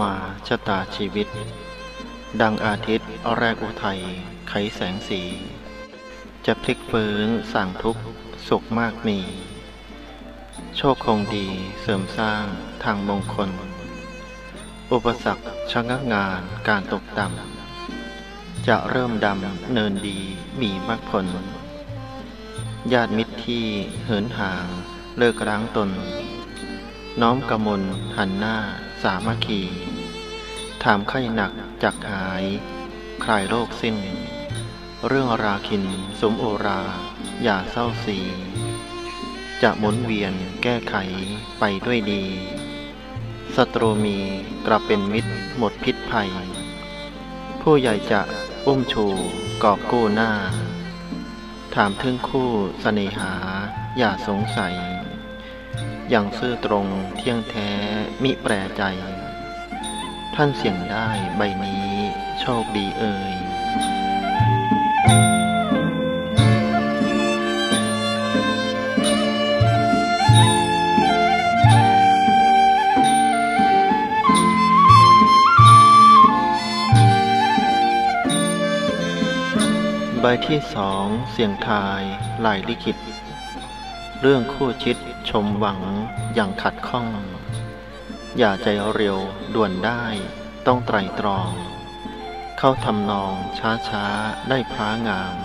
มาชะตาชีวิต ดังอาทิตย์แรกอุทัยไขแสงสี จะพลิกฟื้นสั่งทุกสุขมากมี โชคคงดีเสริมสร้างทางมงคล อุปสรรคชะงักงานการตกต่ำจะเริ่มดำเนินดีมีมากผล ญาติมิตรที่เหินห่างเลิกร้างตน น้อมกมลหันหน้าสามัคคี ถามไข้หนักจากหาย คลายโรคสิ้น เรื่องราคินสมโอรา อย่าเศร้าสี จะหมุนเวียนแก้ไขไปด้วยดีศัตรูมีกลับเป็นมิตรหมดพิษภัย ผู้ใหญ่จะอุ้มชูกอบกู้หน้า ถามถึงคู่สเสน่หาอย่าสงสัย อย่างซื่อตรงเที่ยงแท้มิแปรใจ ท่านเสี่ยงได้ใบนี้โชคดีเอ่ยใบที่สองเสียงทายลายลิขิต เรื่องคู่ชิดชมหวังอย่างขัดข้อง อย่าใจเร็วด่วนได้ต้องไตรตรอง เข้าทำนองช้าช้าได้พร้างาม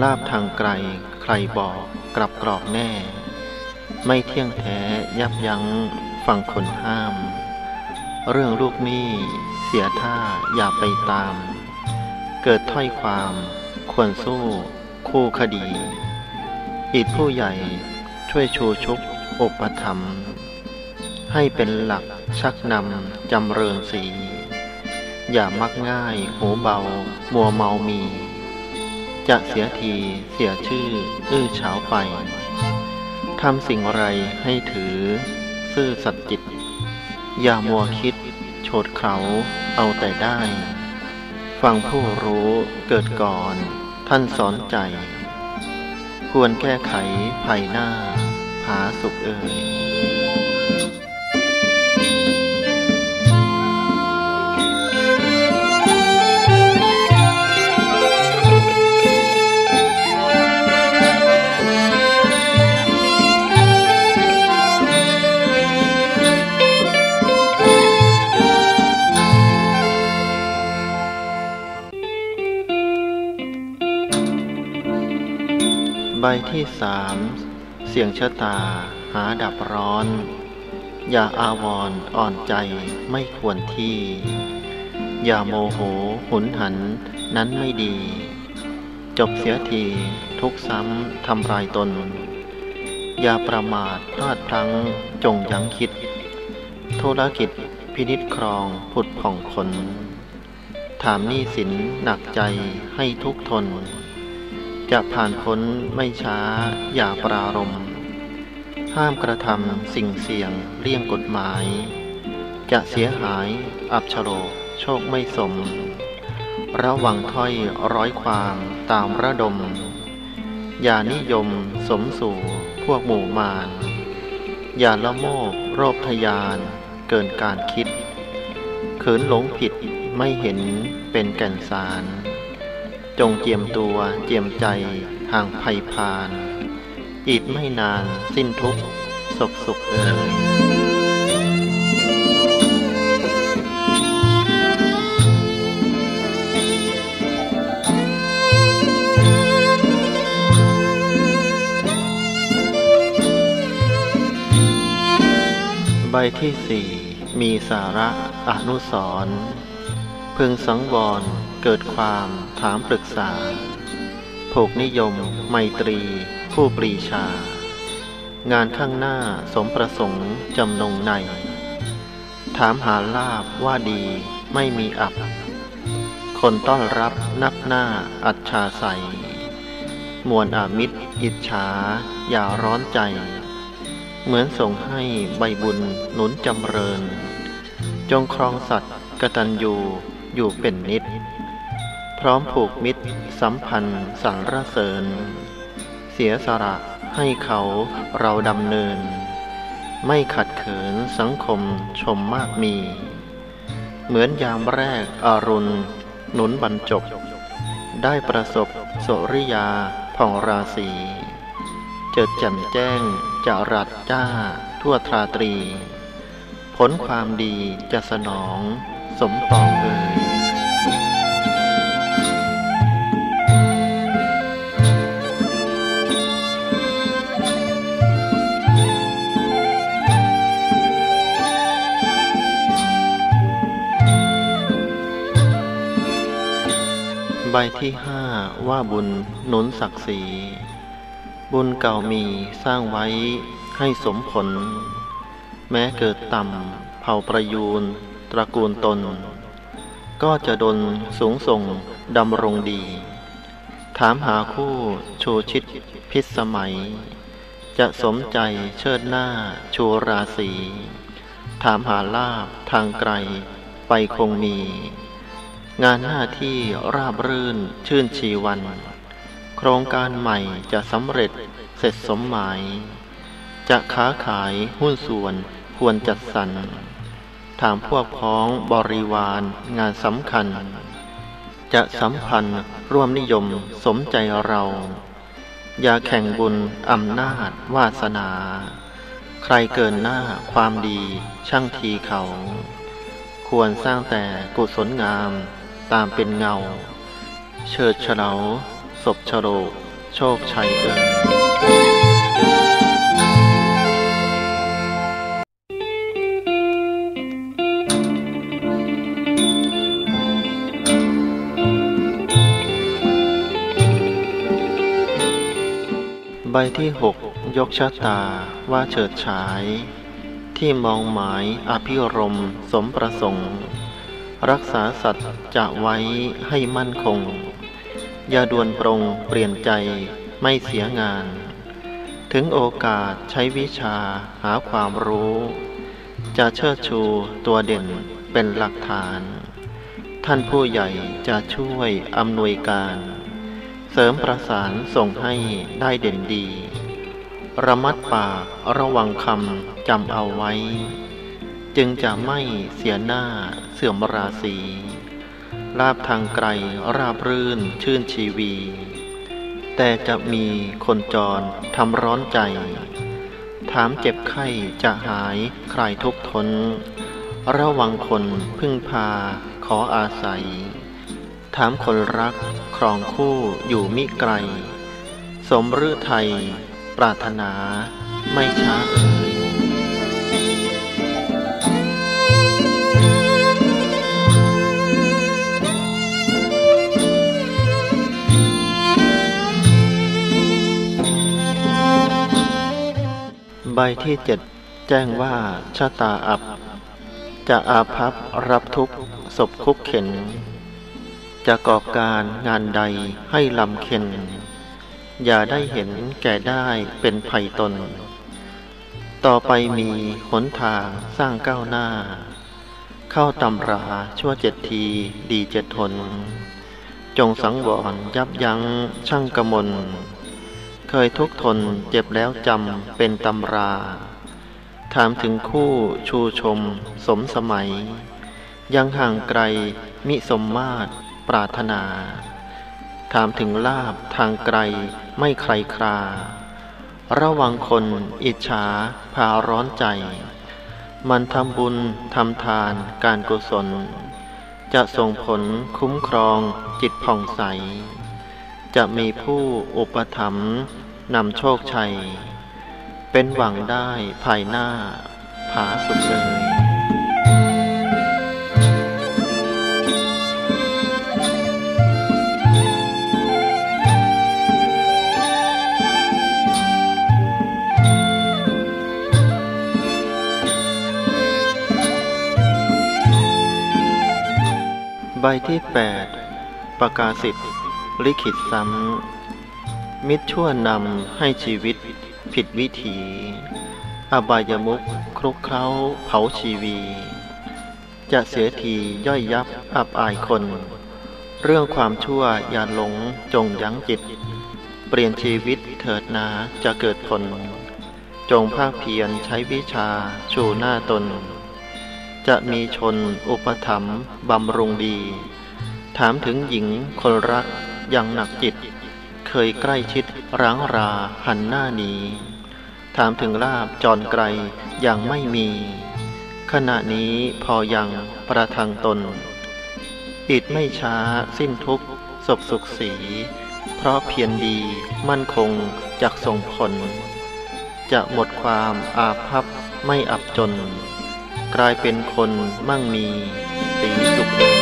ลาบทางไกลใครบอกกลับกรอบแน่ ไม่เที่ยงแท้ยับยั้งฟังคนห้าม เรื่องลูกหนี้เสียท่าอย่าไปตาม เกิดถ้อยความควรสู้คู่คดี อีกผู้ใหญ่ช่วยชูชุบอุปธรรม ให้เป็นหลักชักนำจำเริญสี อย่ามักง่ายหูเบา มัวเมามี จะเสียทีเสียชื่อ อื้อเฉาไปทำสิ่งไรให้ถือ ซื่อสัตย์จิต อย่ามัวคิด โฉดเขาเอาแต่ได้ ฟังผู้รู้เกิดก่อน ท่านสอนใจ ควรแก้ไขภายหน้าผาสุขเอ่ย ใบที่สามเสียงชะตา หาดับร้อน อย่าอาวรณ์อ่อนใจไม่ควรที่ อย่าโมโหหุนหันนั้นไม่ดี จบเสียทีทุกซ้ำทำลายตน อย่าประมาทพลาดพลั้งจงยั้งคิด ธุรกิจพินิษครองผุดผ่องคน ถามหนี้สินหนักใจให้ทุกทน จะผ่านพ้นไม่ช้าอย่าปรารมห้ามกระทำสิ่งเสี่ยงเลี่ยงกฎหมาย จะเสียหายอับฉโลโชคไม่สม ระวังถ้อยร้อยความตามระดม อย่านิยมสมสู่พวกหมู่มาร อย่าละโมบโรคทยานเกินการคิดขืนหลงผิดไม่เห็นเป็นแก่นสาร จงเจียมตัวเจียมใจห่างภัยพาน อีกไม่นานสิ้นทุกข์สุขสุขเอ่ยใบที่สี่มีสาระอนุสรพึงสังวรเกิดความ ถามปรึกษาผูกนิยม ไมตรี ผู้ปรีชา งานข้างหน้าสมประสงค์จำนงใน ถามหาลาบว่าดีไม่มีอับ คนต้อนรับนับหน้าอัจฉาใส มวลอามิตร อิจฉา อย่าร้อนใจ เหมือนส่งให้ใบบุญหนุนจำเริญ จงครองสัตว์กตัญญูอยู่เป็นนิด พร้อมผูกมิตร สัมพันธ์สรรเสริญ เสียสละให้เขาเราดำเนิน ไม่ขัดเขินสังคมชมมากมี เหมือนยามแรกอรุณ หนุนบรรจบ ได้ประสบโสริยาผ่องราศีเจิดแจ่มแจ้งจะรัดจ้าทั่วทราตรี ผลความดีจะสนองสมปองเอ่ย ใบที่ห้าว่าบุญหนุนศักดิ์ศรีบุญเก่ามีสร้างไว้ให้สมผล แม้เกิดต่ำเผ่าประยูนตระกูลตน ก็จะดนสูงส่งดำรงดี ถามหาคู่ชูชิดพิษสมัย จะสมใจเชิดหน้าชูราศีถามหาลาบทางไกลไปคงมี งานหน้าที่ราบรื่นชื่นชีวัน โครงการใหม่จะสำเร็จเสร็จสมหมาย จะค้าขายหุ้นส่วนควรจัดสรรถามพวกพ้องบริวารงานสำคัญ จะสัมพันธ์ร่วมนิยมสมใจเรา อย่าแข่งบุญอำนาจวาสนา ใครเกินหน้าความดีช่างทีเขา ควรสร้างแต่กุศลงาม ตามเป็นเงา เชิดเฉลาศพฉโลโชคชัยเอ่ยใบที่หกยกชะตาว่าเฉิดฉาย ที่มองหมายอภิรมสมประสงค์ รักษาสัตว์จะไว้ให้มั่นคง อย่าด่วนปรงเปลี่ยนใจไม่เสียงาน ถึงโอกาสใช้วิชาหาความรู้ จะเชิดชูตัวเด่นเป็นหลักฐาน ท่านผู้ใหญ่จะช่วยอำนวยการ เสริมประสานส่งให้ได้เด่นดี ระมัดปากระวังคำจำเอาไว้ จึงจะไม่เสียหน้าเสื่อมราศีลาบทางไกลราบรื่นชื่นชีวี แต่จะมีคนจรทำร้อนใจ ถามเจ็บไข้จะหายใคลายทุกทน ระวังคนพึ่งพาขออาศัย ถามคนรักครองคู่อยู่มิไกล สมฤทัยปรารถนาไม่ช้า ใบที่เจ็ดแจ้งว่าชะตาอับ จะอาภัพรับทุกข์ศพคุกเข็น จะก่อการงานใดให้ลำเค็น อย่าได้เห็นแก่ได้เป็นภัยตน ต่อไปมีหนทางสร้างก้าวหน้า เข้าตำราชั่วเจ็ดทีดีเจ็ดทน จงสังวรยับยั้งช่างกมล เคยทุกข์ทนเจ็บแล้วจำเป็นตำรา ถามถึงคู่ชูชม สมสมัย ยังห่างไกลมิสมมาตรปรารถนา ถามถึงลาบทางไกลไม่ใครครา ระวังคนอิจฉาพาร้อนใจ มันทำบุญทำทานการกุศล จะส่งผลคุ้มครองจิตผ่องใส จะมีผู้อุปถัมภ์นำโชคชัย เป็นหวังได้ภายหน้า ผาสุดเลยใบที่ 8 ประกาศสิทธิ์ ลิขิตซ้ำ มิตรชั่วนำให้ชีวิตผิดวิถี อบายมุขคลุกเคล้าเผาชีวี จะเสียทีย่อยยับอับอายคน เรื่องความชั่วอย่าหลงจงยั้งจิต เปลี่ยนชีวิตเถิดนาจะเกิดผลจจงภาคเพียรใช้วิชาชูหน้าตน จะมีชนอุปถัมภ์บำรุงดี ถามถึงหญิงคนรัก ยังหนักจิต เคยใกล้ชิดร้างราหันหน้าหนีถามถึงลาบจรไกลยังไม่มี ขณะนี้พอยังประทังตนอิดไม่ช้าสิ้นทุกศกสุขสี เพราะเพียรดีมั่นคงจากส่งผล จะหมดความอาภัพไม่อับจน กลายเป็นคนมั่งมีสีสุข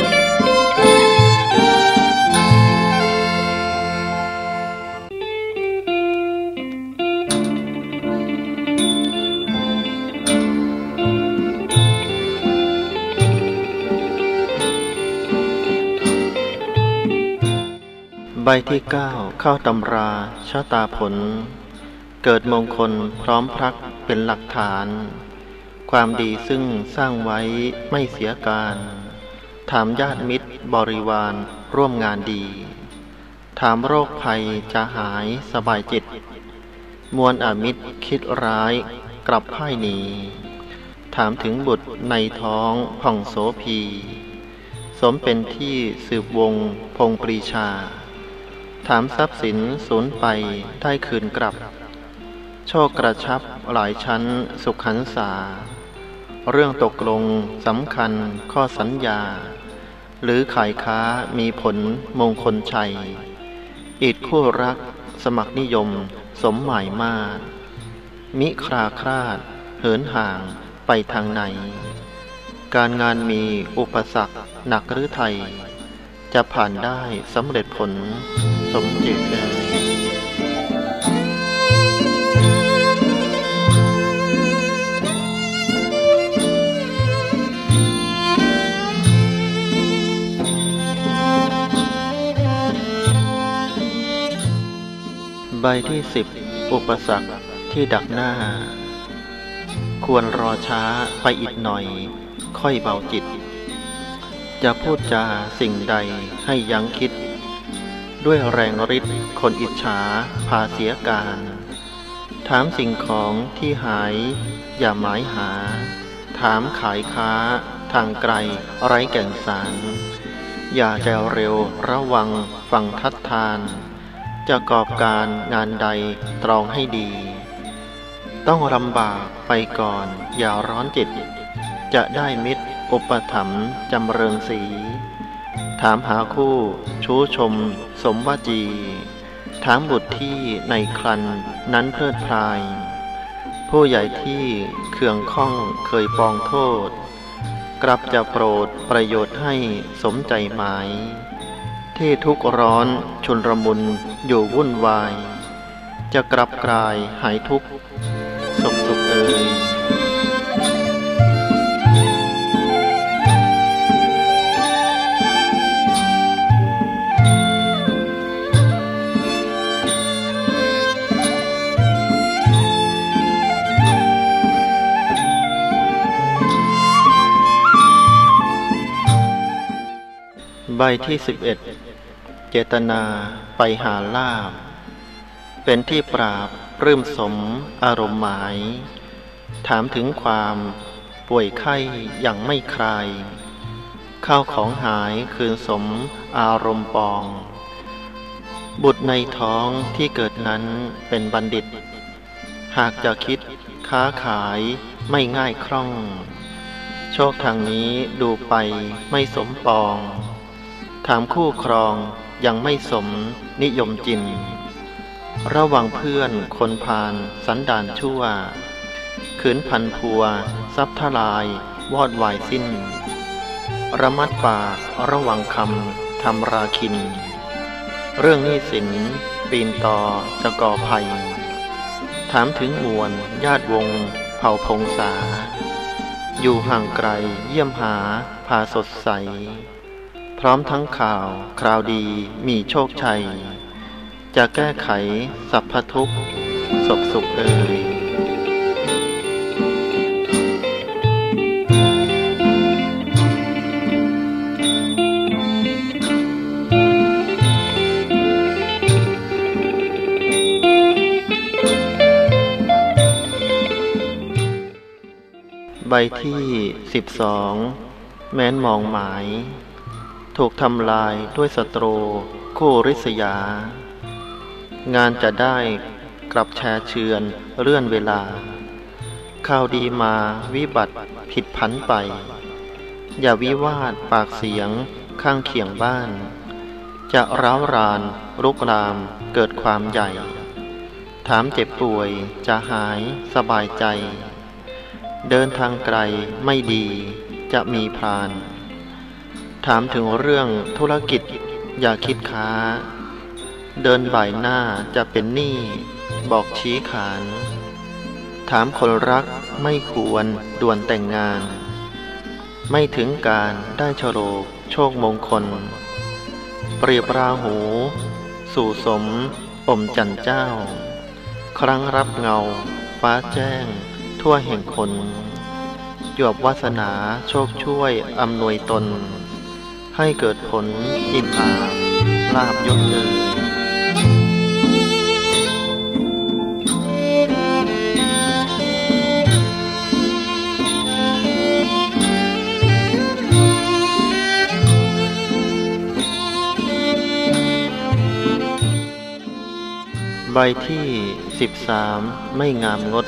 ที่เก้าเข้าตำราชะตาผล เกิดมงคลพร้อมพรักเป็นหลักฐาน ความดีซึ่งสร้างไว้ไม่เสียการถามญาติมิตรบริวารร่วมงานดี ถามโรคภัยจะหายสบายจิต มวลอามิตรคิดร้ายกลับพ่ายหนี ถามถึงบุตรในท้องผ่องโสพี สมเป็นที่สืบวงพงปรีชา ถามทรัพย์สินสูญไปได้คืนกลับ โชคกระชับหลายชั้นสุขหันษา เรื่องตกลงสำคัญข้อสัญญา หรือขายค้ามีผลมงคลชัยอิดคู่รักสมัครนิยมสมหมายมาก มิคราคราด เหินห่างไปทางไหน การงานมีอุปสรรคหนักหรือไทย จะผ่านได้สำเร็จผล สมจิตเลยใบที่สิบอุปสรรคที่ดักหน้า ควรรอช้าไปอีกหน่อย ค่อยเบาจิต จะพูดจาสิ่งใดให้ยั้งคิด ด้วยแรงฤทธิ์คนอิจฉาพาเสียการ ถามสิ่งของที่หาย อย่าหมายหา ถามขายค้า ทางไกลไร้แก่นสาร อย่าใจเร็วระวังฟังทัดทาน จะกอบการงานใดตรองให้ดี ต้องลำบากไปก่อนอย่าร้อนจิต จะได้มิตรอุปถัมภ์จำเริงสี ถามหาคู่ชู้ชม สมวจี ถามบุตรที่ในครันนั้นเพลิดพลาย ผู้ใหญ่ที่เคืองข้องเคยปองโทษ กลับจะโปรดประโยชน์ให้สมใจหมาย ที่ทุกร้อนชุนรมุนอยู่วุ่นวาย จะกลับกลายหายทุกข์สุขสุขเอ่ย ใบที่สิบเอ็ดเจตนาไปหาลาบ เป็นที่ปราบรื่มสมอารมณ์หมาย ถามถึงความป่วยไข้อย่างไม่คลายข้าวของหายคืนสมอารมณ์ปอง บุตรในท้องที่เกิดนั้นเป็นบัณฑิต หากจะคิดค้าขายไม่ง่ายคล่อง โชคทางนี้ดูไปไม่สมปอง ถามคู่ครองยังไม่สมนิยมจิน ระวังเพื่อนคนพาลสันดานชั่ว ขืนพันพัวซับทลายวอดวายสิ้น ระมัดปากระวังคำทำราคิน เรื่องนี้สินปีนต่อจะก่อภัย ถามถึงมวลญาติวง เผ่าพงษา อยู่ห่างไกลเยี่ยมหาพาสดใส พร้อมทั้งข่าวคราวดีมีโชคชัย จะแก้ไขสัพพทุกสบสุขเอ่ยใบที่สิบสองแม้นมองหมาย ถูกทำลายด้วยศัตรูคู่ริษยา งานจะได้กลับแชเชือนเลื่อนเวลา ข่าวดีมาวิบัติผิดพันไป อย่าวิวาทปากเสียงข้างเคียงบ้าน จะร้าวรานรุกรามเกิดความใหญ่ ถามเจ็บป่วยจะหายสบายใจ เดินทางไกลไม่ดีจะมีพราน ถามถึงเรื่องธุรกิจอย่าคิดค้า เดินบ่ายหน้าจะเป็นหนี้บอกชี้ขาน ถามคนรักไม่ควรด่วนแต่งงาน ไม่ถึงการได้ฉลกโชคมงคล เปรียบราหู สู่สมอมจันเจ้า ครั้งรับเงา ฟ้าแจ้ง ทั่วแห่งคนหยวบวาสนาโชคช่วยอำนวยตน ให้เกิดผลอิ่มอาบลาบยศเอ่ยใบที่สิบสามไม่งามงด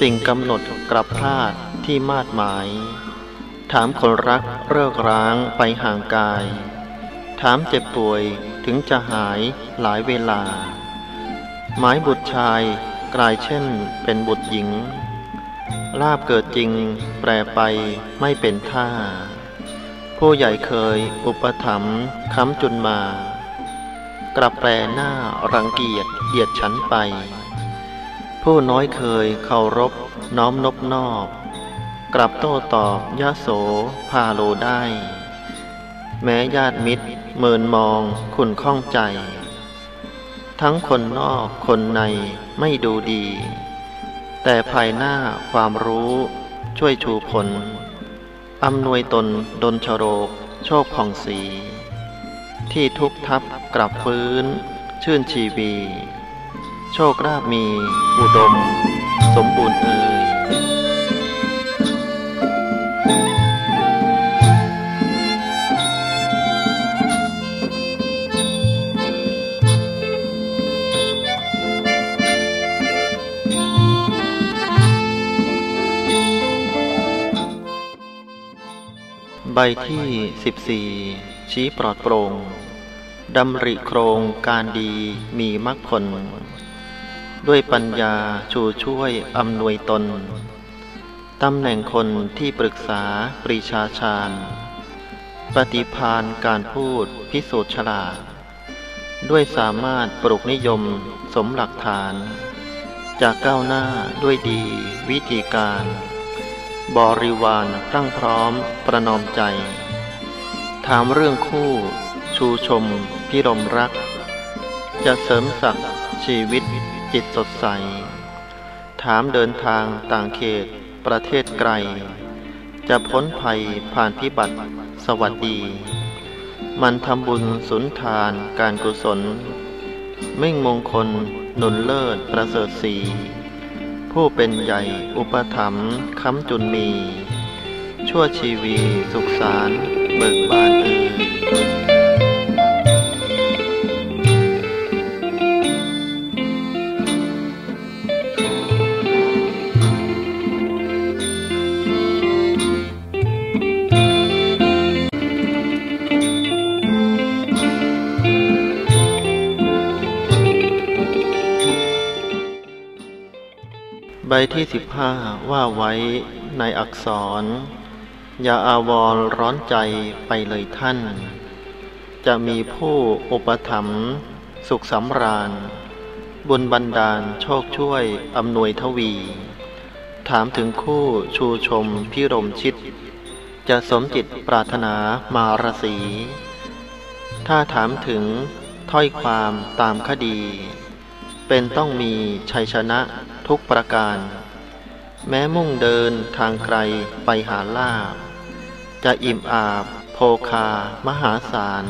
สิ่งกำหนดกลับพลาดที่มาดหมาย ถามคนรักเลิกร้างไปห่างกาย ถามเจ็บป่วยถึงจะหายหลายเวลา หมายบุตรชายกลายเช่นเป็นบุตรหญิง ลาบเกิดจริงแปรไปไม่เป็นท่า ผู้ใหญ่เคยอุปถัมภ์ค้ำจุนมา กลับแปรหน้ารังเกียจเหยียดฉันไป ผู้น้อยเคยเคารพน้อมนบนอบ กลับโต้ตอบยะโสพาโลได้ แม้ญาติมิตรเมินมองคุณข้องใจ ทั้งคนนอกคนในไม่ดูดี แต่ภายหน้าความรู้ช่วยชูผลอำนวยตนดนชโรกโชคผ่องสี ที่ทุกทับกลับฟื้น ชื่นชีวี โชคราบมี อุดม สมบูรณ์เอ่ย ใบที่สิบสี่ชี้ปลอดโปร่งดำริโครงการดีมีมรรคผล ด้วยปัญญาชูช่วยอำนวยตน ตำแหน่งคนที่ปรึกษาปรีชาชาญ ปฏิพานการพูดพิสูจน์ฉลาด ด้วยสามารถปลุกนิยมสมหลักฐาน จากก้าวหน้าด้วยดีวิธีการ บริวารพรั่งพร้อมประนอมใจ ถามเรื่องคู่ ชูชม พิรมรัก จะเสริมศักดิ์ชีวิตจิตสดใส ถามเดินทางต่างเขตประเทศไกล จะพ้นภัยผ่านพิบัติสวัสดี มันทำบุญสุนทานการกุศลมิ่งมงคลหนุนเลิศประเสริฐสี ผู้เป็นใหญ่อุปถัมภ์ค้ำจุนมี ชั่วชีวีสุขสารเบิกบานเอ่ย ที่สิบห้าว่าไว้ในอักษร อย่าอาวรร้อนใจไปเลยท่าน จะมีผู้อุปถัมภ์สุขสำราญ บุญบันดาลโชคช่วยอำนวยทวี ถามถึงคู่ชูชมพิรมชิดจะสมจิตปรารถนามารสี ถ้าถามถึงถ้อยความตามคดี เป็นต้องมีชัยชนะ ทุกประการ แม้มุ่งเดินทางไกลไปหาลาบ จะอิ่มอาบโพคามหาศาล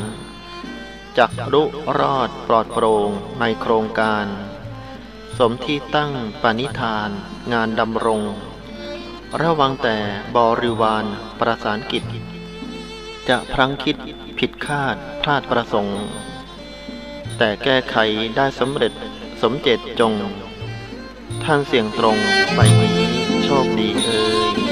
จักรุรอดปลอดโปร่งในโครงการ สมที่ตั้งปณิธานงานดำรง ระวังแต่บริวารประสานกิจ จะพลังคิดผิดคาดพลาดประสงค์ แต่แก้ไขได้สำเร็จสมเจตจง ท่านเสียงตรงไปนี้โชคดีเอ่ย